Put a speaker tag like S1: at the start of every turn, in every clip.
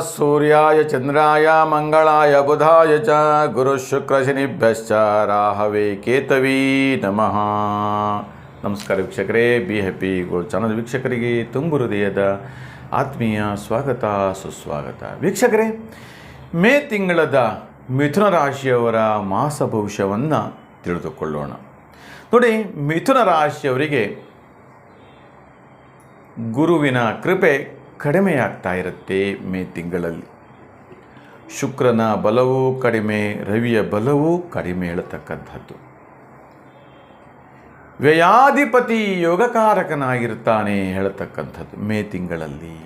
S1: ಸೂರ್ಯಾಯ ಚಂದ್ರಾಯ ಮಂಗಳಾಯ ಬುಧಾಯ ಚ ಗುರು ಶುಕ್ರ ಶನಿಭ್ಯಶ್ಚ ರಾಹವೇ ಕೇತವೀ ನಮಃ ನಮಸ್ಕಾರ ವೀಕ್ಷಕರೇ ಬಿ ಹ್ಯಾಪಿ ಗೋಲ್ಡ್ ಚಾನಲ್ ವೀಕ್ಷಕರಿಗೆ ತುಂಬು ಹೃದಯದ ಆತ್ಮೀಯ ಸ್ವಾಗತ, ಸುಸ್ವಾಗತ. ವೀಕ್ಷಕರೇ ಮೇ ತಿಂಗಳದ ಮಿಥುನ ರಾಶಿಯವರ ಮಾಸ ಭವಿಷ್ಯವನ್ನು ತಿಳಿದುಕೊಳ್ಳೋಣ. ನೋಡಿ, ಮಿಥುನ ರಾಶಿಯವರಿಗೆ ಗುರುವಿನ ಕೃಪೆ ಕಡಿಮೆಯಾಗ್ತಾ ಇರುತ್ತೆ ಮೇ ತಿಂಗಳಲ್ಲಿ. ಶುಕ್ರನ ಬಲವೂ ಕಡಿಮೆ, ರವಿಯ ಬಲವೂ ಕಡಿಮೆ ಹೇಳತಕ್ಕಂಥದ್ದು. ವ್ಯಯಾಧಿಪತಿ ಯೋಗಕಾರಕನಾಗಿರ್ತಾನೆ ಹೇಳತಕ್ಕಂಥದ್ದು ಮೇ ತಿಂಗಳಲ್ಲಿ.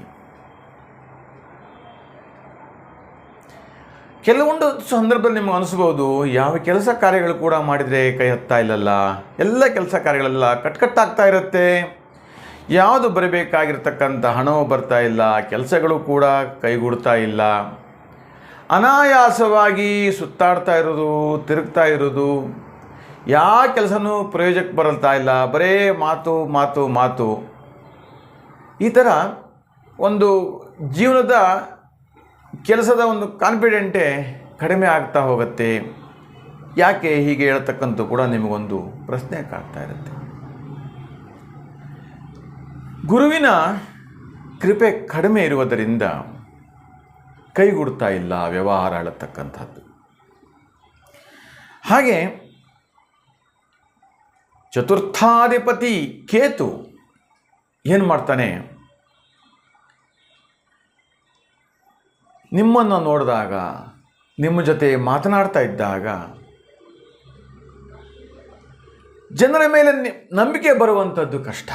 S1: ಕೆಲವೊಂದು ಸಂದರ್ಭದಲ್ಲಿ ನಿಮಗೆ ಅನಿಸ್ಬೋದು, ಯಾವ ಕೆಲಸ ಕಾರ್ಯಗಳು ಕೂಡ ಮಾಡಿದರೆ ಕೈ ಹತ್ತಾ ಇಲ್ಲಲ್ಲ? ಎಲ್ಲ ಕೆಲಸ ಕಾರ್ಯಗಳೆಲ್ಲ ಕಟ್ಕಟ್ಟಾಗ್ತಾ ಇರುತ್ತೆ. ಯಾವುದು ಬರಬೇಕಾಗಿರ್ತಕ್ಕಂಥ ಹಣವೂ ಬರ್ತಾ ಇಲ್ಲ, ಕೆಲಸಗಳು ಕೂಡ ಕೈಗೂಡ್ತಾ ಇಲ್ಲ. ಅನಾಯಾಸವಾಗಿ ಸುತ್ತಾಡ್ತಾ ಇರೋದು, ತಿರುಗ್ತಾ ಇರೋದು ಯಾವ ಕೆಲಸನೂ ಪ್ರಯೋಜಕ್ಕೆ ಬರಲ್ತಾ ಇಲ್ಲ, ಬರೇ ಮಾತು ಮಾತು ಮಾತು. ಈ ಥರ ಒಂದು ಜೀವನದ ಕೆಲಸದ ಒಂದು ಕಾನ್ಫಿಡೆಂಟೇ ಕಡಿಮೆ ಆಗ್ತಾ ಹೋಗುತ್ತೆ. ಯಾಕೆ ಹೀಗೆ ಹೇಳ್ತಕ್ಕಂಥ ಕೂಡ ನಿಮಗೊಂದು ಪ್ರಶ್ನೆ ಕಾಡ್ತಾ ಇರುತ್ತೆ. ಗುರುವಿನ ಕೃಪೆ ಕಡಿಮೆ ಇರುವುದರಿಂದ ಕೈಗೂಡ್ತಾ ಇಲ್ಲ ವ್ಯವಹಾರ ಅಳತಕ್ಕಂಥದ್ದು. ಹಾಗೆ ಚತುರ್ಥಾಧಿಪತಿ ಕೇತು ಏನು ಮಾಡ್ತಾನೆ? ನಿಮ್ಮನ್ನು ನೋಡಿದಾಗ, ನಿಮ್ಮ ಜೊತೆ ಮಾತನಾಡ್ತಾ ಇದ್ದಾಗ ಜನರ ಮೇಲೆ ನಂಬಿಕೆ ಬರುವಂಥದ್ದು ಕಷ್ಟ.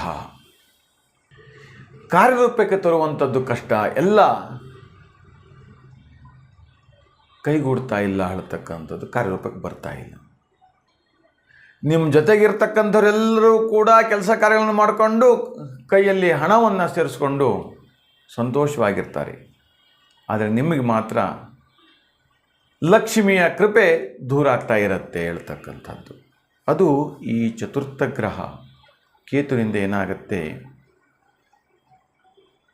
S1: ಕಾರ್ಯರೂಪಕ್ಕೆ ತರುವಂಥದ್ದು ಕಷ್ಟ, ಎಲ್ಲ ಕೈಗೂಡ್ತಾ ಇಲ್ಲ ಹೇಳ್ತಕ್ಕಂಥದ್ದು ಕಾರ್ಯರೂಪಕ್ಕೆ ಬರ್ತಾ ಇಲ್ಲ. ನಿಮ್ಮ ಜೊತೆಗಿರ್ತಕ್ಕಂಥವರೆಲ್ಲರೂ ಕೂಡ ಕೆಲಸ ಕಾರ್ಯಗಳನ್ನು ಮಾಡಿಕೊಂಡು ಕೈಯಲ್ಲಿ ಹಣವನ್ನು ಸೇರಿಸ್ಕೊಂಡು ಸಂತೋಷವಾಗಿರ್ತಾರೆ. ಆದರೆ ನಿಮಗೆ ಮಾತ್ರ ಲಕ್ಷ್ಮಿಯ ಕೃಪೆ ದೂರ ಆಗ್ತಾ ಇರುತ್ತೆ ಹೇಳ್ತಕ್ಕಂಥದ್ದು. ಅದು ಈ ಚತುರ್ಥ ಗ್ರಹ, ಕೇತುವಿನಿಂದ ಏನಾಗುತ್ತೆ?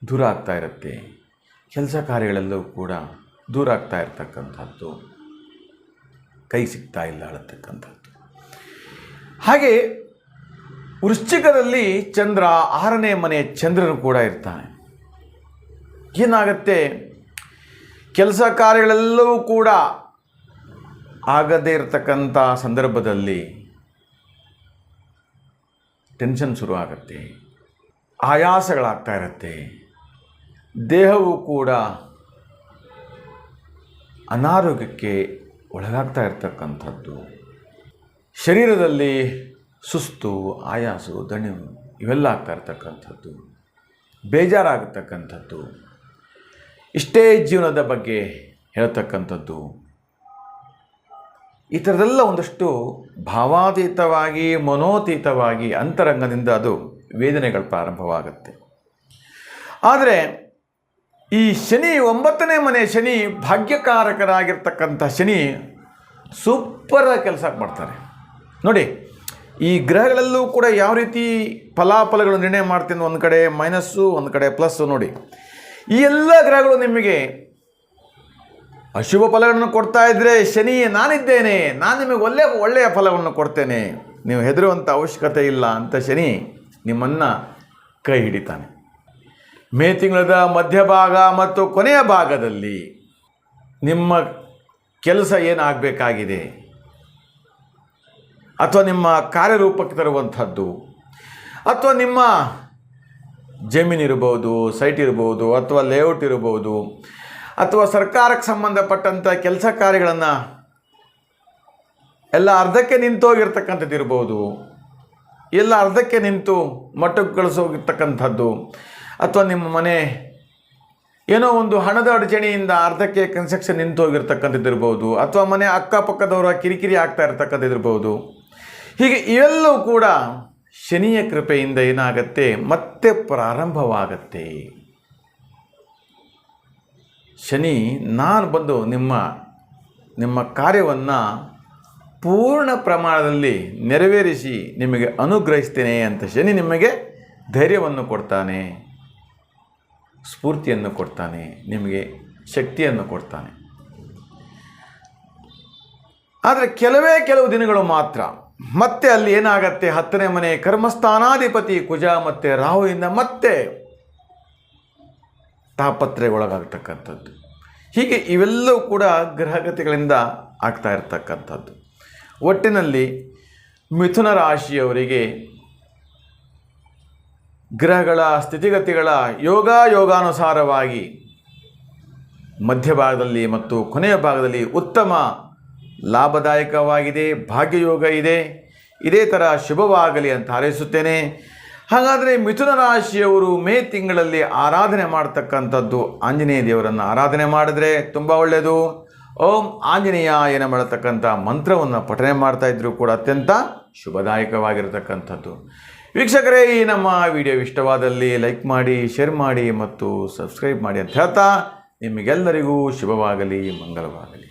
S1: ದೂರ ಆಗ್ತಾ ಇರುತ್ತೆ. ಕೆಲಸ ಕಾರ್ಯಗಳೆಲ್ಲವೂ ಕೂಡ ದೂರ ಆಗ್ತಾ ಇರತಕ್ಕಂಥದ್ದು. ಕೈ ಸಿಗ್ತಾ ಇಲ್ಲ ಅಳತಕ್ಕಂಥದ್ದು ಹಾಗೆ ವೃಶ್ಚಿಕದಲ್ಲಿ ಚಂದ್ರ ಆರನೇ ಮನೆ ಚಂದ್ರನು ಕೂಡ ಇರ್ತಾನೆ. ಏನಾಗತ್ತೆ? ಕೆಲಸ ಕಾರ್ಯಗಳೆಲ್ಲವೂ ಕೂಡ ಆಗದೇ ಇರತಕ್ಕಂಥ ಸಂದರ್ಭದಲ್ಲಿ ಟೆನ್ಷನ್ ಶುರು ಆಗುತ್ತೆ ಆಯಾಸಗಳಾಗ್ತಾ ಇರುತ್ತೆ. ದೇಹವು ಕೂಡ ಅನಾರೋಗ್ಯಕ್ಕೆ ಒಳಗಾಗ್ತಾ ಇರ್ತಕ್ಕಂಥದ್ದು. ಶರೀರದಲ್ಲಿ ಸುಸ್ತು ಆಯಾಸು ದಣಿವು ಇವೆಲ್ಲ ಆಗ್ತಾ ಇರ್ತಕ್ಕಂಥದ್ದು. ಬೇಜಾರಾಗತಕ್ಕಂಥದ್ದು. ಇಷ್ಟೇ ಜೀವನದ ಬಗ್ಗೆ ಹೇಳ್ತಕ್ಕಂಥದ್ದು. ಈ ಥರದೆಲ್ಲ ಒಂದಷ್ಟು ಭಾವಾತೀತವಾಗಿ, ಮನೋತೀತವಾಗಿ, ಅಂತರಂಗದಿಂದ ಅದು ವೇದನೆಗಳು ಪ್ರಾರಂಭವಾಗುತ್ತೆ. ಆದರೆ ಈ ಶನಿ ಒಂಬತ್ತನೇ ಮನೆ ಶನಿ ಭಾಗ್ಯಕಾರಕರಾಗಿರ್ತಕ್ಕಂಥ ಶನಿ ಸೂಪರ್ ಕೆಲಸ ಮಾಡ್ತಾರೆ. ನೋಡಿ, ಈ ಗ್ರಹಗಳಲ್ಲೂ ಕೂಡ ಯಾವ ರೀತಿ ಫಲಾಫಲಗಳು ನಿರ್ಣಯ ಮಾಡ್ತೀನಿ ಒಂದು ಕಡೆ, ಮೈನಸ್ಸು ಒಂದು ಕಡೆ, ಪ್ಲಸ್ಸು ನೋಡಿ. ಈ ಎಲ್ಲ ಗ್ರಹಗಳು ನಿಮಗೆ ಅಶುಭ ಫಲಗಳನ್ನು ಕೊಡ್ತಾ ಇದ್ದರೆ ಶನಿ ನಾನಿದ್ದೇನೆ, ನಾನು ನಿಮಗೆ ಒಳ್ಳೆಯ ಒಳ್ಳೆಯ ಫಲವನ್ನು ಕೊಡ್ತೇನೆ. ನೀವು ಹೆದರುವಂಥ ಅವಶ್ಯಕತೆ ಇಲ್ಲ ಅಂತ ಶನಿ ನಿಮ್ಮನ್ನು ಕೈ ಹಿಡಿತಾನೆ. ಮೇ ತಿಂಗಳದ ಮಧ್ಯಭಾಗ ಮತ್ತು ಕೊನೆಯ ಭಾಗದಲ್ಲಿ ನಿಮ್ಮ ಕೆಲಸ ಏನಾಗಬೇಕಾಗಿದೆ? ಅಥವಾ ನಿಮ್ಮ ಕಾರ್ಯರೂಪಕ್ಕೆ ತರುವಂಥದ್ದು? ಅಥವಾ ನಿಮ್ಮ ಜಮೀನಿರ್ಬೋದು ಸೈಟ್ ಇರ್ಬೋದು, ಅಥವಾ ಲೇಔಟ್ ಇರ್ಬೋದು, ಅಥವಾ ಸರ್ಕಾರಕ್ಕೆ ಸಂಬಂಧಪಟ್ಟಂಥ ಕೆಲಸ ಕಾರ್ಯಗಳನ್ನು ಎಲ್ಲ ಅರ್ಧಕ್ಕೆ ನಿಂತೋಗಿರ್ತಕ್ಕಂಥದ್ದು ಇರ್ಬೋದು ಎಲ್ಲ ಅರ್ಧಕ್ಕೆ ನಿಂತು ಮಟ್ಟಕ್ಕೆ ಕಳಿಸೋಗಿರ್ತಕ್ಕಂಥದ್ದು ಅಥವಾ ನಿಮ್ಮ ಮನೆ ಏನೋ ಒಂದು ಹಣದ ಅಡಚಣೆಯಿಂದ ಅರ್ಧಕ್ಕೆ ಕನ್ಸ್ಟ್ರಕ್ಷನ್ ನಿಂತು ಹೋಗಿರ್ತಕ್ಕಂಥದ್ದು ಇರ್ಬೋದು, ಅಥವಾ ಮನೆ ಅಕ್ಕಪಕ್ಕದವರ ಕಿರಿಕಿರಿ ಆಗ್ತಾ ಇರ್ತಕ್ಕಂಥದ್ದು ಇರ್ಬೋದು. ಹೀಗೆ ಇವೆಲ್ಲವೂ ಕೂಡ ಶನಿಯ ಕೃಪೆಯಿಂದ ಏನಾಗತ್ತೆ? ಮತ್ತೆ ಪ್ರಾರಂಭವಾಗತ್ತೆ. ಶನಿ, ನಾನು ಬಂದು ನಿಮ್ಮ ನಿಮ್ಮ ಕಾರ್ಯವನ್ನು ಪೂರ್ಣ ಪ್ರಮಾಣದಲ್ಲಿ ನೆರವೇರಿಸಿ ನಿಮಗೆ ಅನುಗ್ರಹಿಸ್ತೇನೆ ಅಂತ ಶನಿ ನಿಮಗೆ ಧೈರ್ಯವನ್ನು ಕೊಡ್ತಾನೆ. ಸ್ಫೂರ್ತಿಯನ್ನು ಕೊಡ್ತಾನೆ, ನಿಮಗೆ ಶಕ್ತಿಯನ್ನು ಕೊಡ್ತಾನೆ. ಆದರೆ ಕೆಲವೇ ಕೆಲವು ದಿನಗಳು ಮಾತ್ರ, ಮತ್ತೆ ಅಲ್ಲಿ ಏನಾಗತ್ತೆ? ಹತ್ತನೇ ಮನೆ ಕರ್ಮಸ್ಥಾನಾಧಿಪತಿ ಕುಜ ಮತ್ತು ರಾಹುವಿಂದ ಮತ್ತೆ ತಾಪತ್ರೆಗೊಳಗಾಗ್ತಕ್ಕಂಥದ್ದು ಹೀಗೆ ಇವೆಲ್ಲವೂ ಕೂಡ ಗ್ರಹಗತಿಗಳಿಂದ ಆಗ್ತಾ ಇರತಕ್ಕಂಥದ್ದು. ಒಟ್ಟಿನಲ್ಲಿ ಮಿಥುನ ರಾಶಿಯವರಿಗೆ ಗ್ರಹಗಳ ಸ್ಥಿತಿಗತಿಗಳ ಯೋಗ ಯೋಗಾನುಸಾರವಾಗಿ ಮಧ್ಯಭಾಗದಲ್ಲಿ ಮತ್ತು ಕೊನೆಯ ಭಾಗದಲ್ಲಿ ಉತ್ತಮ ಲಾಭದಾಯಕವಾಗಿದೆ, ಭಾಗ್ಯಯೋಗ ಇದೆ. ಇದೇ ಥರ ಶುಭವಾಗಲಿ ಅಂತ ಹಾರೈಸುತ್ತೇನೆ. ಹಾಗಾದರೆ ಮಿಥುನ ರಾಶಿಯವರು ಮೇ ತಿಂಗಳಲ್ಲಿ ಆರಾಧನೆ ಮಾಡತಕ್ಕಂಥದ್ದು ಆಂಜನೇಯ ದೇವರನ್ನು ಆರಾಧನೆ ಮಾಡಿದ್ರೆ ತುಂಬ ಒಳ್ಳೆಯದು ಓಂ ಆಂಜನೇಯ ಏನ ಮಾಡತಕ್ಕಂಥ ಮಂತ್ರವನ್ನು ಪಠನೆ ಮಾಡ್ತಾ ಇದ್ದರೂ ಕೂಡ ಅತ್ಯಂತ ಶುಭದಾಯಕವಾಗಿರತಕ್ಕಂಥದ್ದು. ವೀಕ್ಷಕರೇ, ಈ ನಮ್ಮ ವಿಡಿಯೋ ಇಷ್ಟವಾದಲ್ಲಿ ಲೈಕ್ ಮಾಡಿ, ಶೇರ್ ಮಾಡಿ ಮತ್ತು ಸಬ್ಸ್ಕ್ರೈಬ್ ಮಾಡಿ ಅಂತ ಹೇಳ್ತಾ ನಿಮಗೆಲ್ಲರಿಗೂ ಶುಭವಾಗಲಿ ಮಂಗಲವಾಗಲಿ